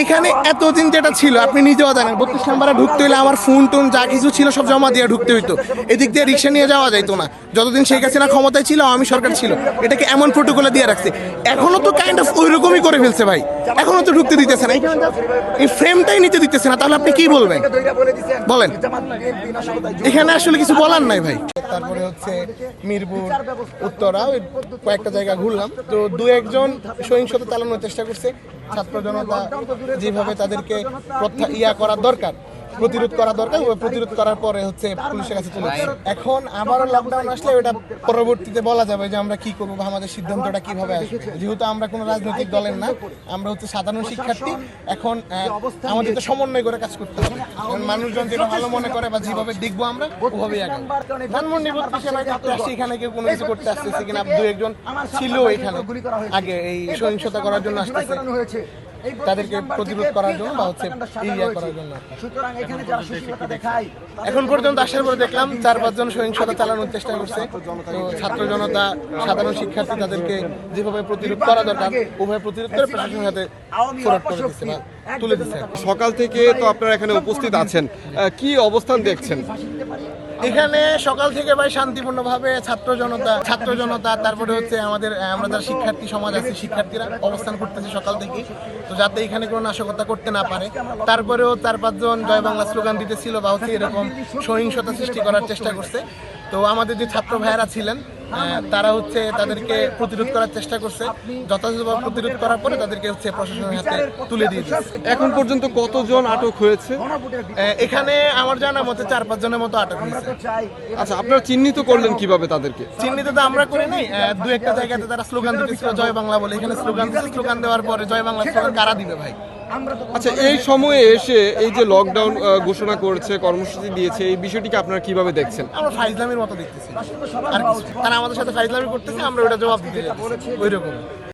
এখানে এতদিন যেটা ছিল, আপনি নিজেও জানেন, বত্রিশ নাম্বারে ঢুকতে হলে আমার ফোন টোন যা কিছু ছিল সব জমা দিয়ে ঢুকতে হইতো। এদিক দিয়ে রিক্সা নিয়ে যাওয়া যাইতো না। যতদিন শেখ হাসিনা ক্ষমতায় ছিল, আমি সরকার ছিল। এটাকে এমন প্রোটোকলে দিয়ে রাখছে। এখনও তো কাইন্ড অফ ওই রকমই করে ফেলছে ভাই। এখনও তো ঢুকতে দিতেছে না। এই ফ্রেমটাই নিতে দিতেছে না। তাহলে আপনি কি বলবেন? বলেন। এখানে আসলে কিছু বলার নাই ভাই। তারপরে হচ্ছে মিরপুর, উত্তরা কয়েকটা জায়গা ঘুরলাম। তো দু একজন সহিংসতা চালানোর চেষ্টা করছে। ছাত্র জনতা যেভাবে তাদেরকে ইয়া করার দরকার। প্রতিরোধ করা দরকার প্রতিরোধ করার পরে হচ্ছে পুলিশের কাছে চলে। এখন আবারও লকডাউন আসলে ওটা পরবর্তীতে বলা যাবে যে আমরা কি করব বা আমাদের সিদ্ধান্তটা কীভাবে আসবে। যেহেতু আমরা কোনো রাজনৈতিক দলের না আমরা হচ্ছে সাধারণ শিক্ষার্থী। এখন আমাদের তো সমন্বয় করে কাজ করতে হবে। মানুষজন যেটা ভালো মনে করে বা যেভাবে দেখব আমরা ওভাবেই আগাবো। ধানমন্ডি এখানে কেউ কোনো কিছু করতে আসতেছে কিনা দু একজন ছিল এখানে আগে এই সহিংসতা করার জন্য আসতেছে। তাদেরকে প্রতিরোধ করার জন্য বা হচ্ছে ইয়া করার জন্য। সুতরাং এখানে যারা সুশীলতা দেখায় এখন পর্যন্ত আসার পরে দেখলাম চার পাঁচজন সহিংসতা চালানোর চেষ্টা করছে। তো ছাত্র জনতা সাধারণ শিক্ষার্থী তাদেরকে যেভাবে প্রতিরোধ করা দরকার উভয় প্রতিরোধ করে প্রশাসনের হাতে তুলে দিচ্ছে। সকাল থেকে তো আপনারা এখানে উপস্থিত আছেন। কি অবস্থান দেখছেন? এখানে সকাল থেকে ভাই শান্তিপূর্ণভাবে ছাত্র জনতা ছাত্র জনতা, তারপরে হচ্ছে আমাদের আমরা যারা শিক্ষার্থী, সমাজ আছে, শিক্ষার্থীরা অবস্থান করতেছে সকাল থেকে। তো যাতে এখানে কোনো নাশকতা করতে না পারে। তারপরেও চার পাঁচজন জয় বাংলা স্লোগান দিতেছিল বা হচ্ছে এরকম সহিংসতা সৃষ্টি করার চেষ্টা করছে। তো আমাদের যে ছাত্র ভাইয়েরা ছিলেন তারা হচ্ছে তাদেরকে প্রতিরোধ করার চেষ্টা করছে। যথাযথভাবে প্রতিরোধ করার পরে তাদেরকে হচ্ছে প্রশাসনের হাতে তুলে দিয়ে দিচ্ছে। এখন পর্যন্ত কতজন আটক হয়েছে? এখানে আমার জানা মতে চার পাঁচ জনের মতো আটক হয়েছে। আচ্ছা আপনারা চিহ্নিত করলেন কীভাবে তাদেরকে? চিহ্নিত তো আমরা করি নাই। দু একটা জায়গাতে তারা স্লোগান দিতেছিল জয় বাংলা বলে। এখানে স্লোগান স্লোগান দেওয়ার পরে জয় বাংলা স্লোগান কারা দিবে ভাই? আচ্ছা এই সময়ে এসে এই যে লকডাউন ঘোষণা করেছে কর্মসূচি দিয়েছে এই বিষয়টিকে আপনারা কীভাবে দেখছেন? আমরা ফাইজলামের মতো দেখতেছি। আর তারা আমাদের সাথে ফাইজলামি করতেছে আমরা ওটা জবাব দিতে ওই রকম